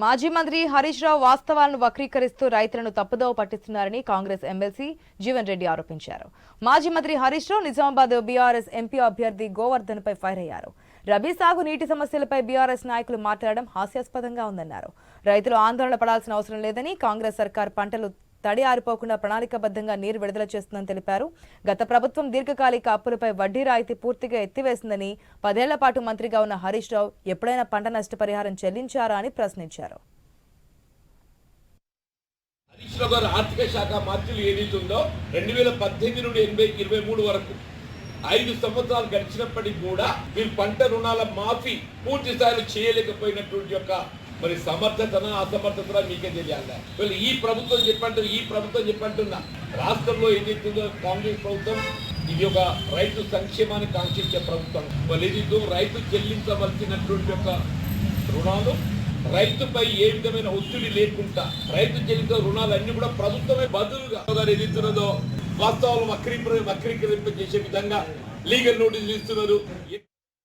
మాజీ మంత్రి హరీష్ రావు వాస్తవాలను వక్రీకరిస్తూ రైతులను తప్పుదోవ పట్టిస్తున్నారని కాంగ్రెస్ ఎమ్మెల్సీ జీవన్ రెడ్డి ఆరోపించారు. మాజీ మంత్రి హరీష్ రావు నిజామాబాద్ బీఆర్ఎస్ ఎంపీ అభ్యర్థి గోవర్ధన్ పై ఫైర్ అయ్యారు రబీ సాగు నీటి సమస్యలపై బీఆర్ఎస్ నాయకులు మాట్లాడడం హాస్యాస్పదంగా ఉందన్నారు. రైతులు ఆందోళన పడాల్సిన అవసరం లేదని కాంగ్రెస్ సర్కార్ పంటలు తడి ఆరిపోకుండా ప్రణాళికబద్ధంగా నీరు విడుదల చేస్తుందని తెలిపారు. గత ప్రభుత్వం దీర్ఘకాలిక అప్పులపై వడ్డీ రాయితీ పూర్తిగా ఎత్తివేసిందని పదేళ్ళ పాటు మంత్రిగా ఉన్న హరీష్ రావు ఎప్పుడైనా పంట నష్టపరిహారం చెల్లించారా అని ప్రశ్నించారు. హరీష్ రావు గారు ఆర్థిక శాఖ మంత్రులు ఏదైతుందో రెండు వేల పద్దెనిమిది నుండి ఎనభై ఇరవై మూడు వరకు ఐదు సంవత్సరాలు గడిచినప్పటికీ కూడా మీరు పంట రుణాల మాఫీ పూర్తి స్థాయిలో చేయలేకపోయినటువంటి యొక్క మరి సమర్థతన అసమర్థతన మీకే తెలియాలి. వీళ్ళు ఈ ప్రభుత్వం చెప్పంటారు ఈ ప్రభుత్వం చెప్పంటున్నా. రాష్ట్రంలో ఏదైతుందో కాంగ్రెస్ ప్రభుత్వం ఇది ఒక రైతు సంక్షేమాన్ని కాంక్షించే ప్రభుత్వం. వాళ్ళు ఏదైతే రైతు చెల్లించవలసినటువంటి యొక్క రుణాలు రైతుపై ఏ విధమైన ఒత్తిడి లేకుండా రైతు చెల్లించిన రుణాలన్నీ కూడా ప్రభుత్వమే బదులుగా. గారు ఎదుగుతున్నదో వాస్తవాలు వక్రీకరి వక్రీకరింప చేసే విధంగా లీగల్ నోటీసులు ఇస్తున్నారు.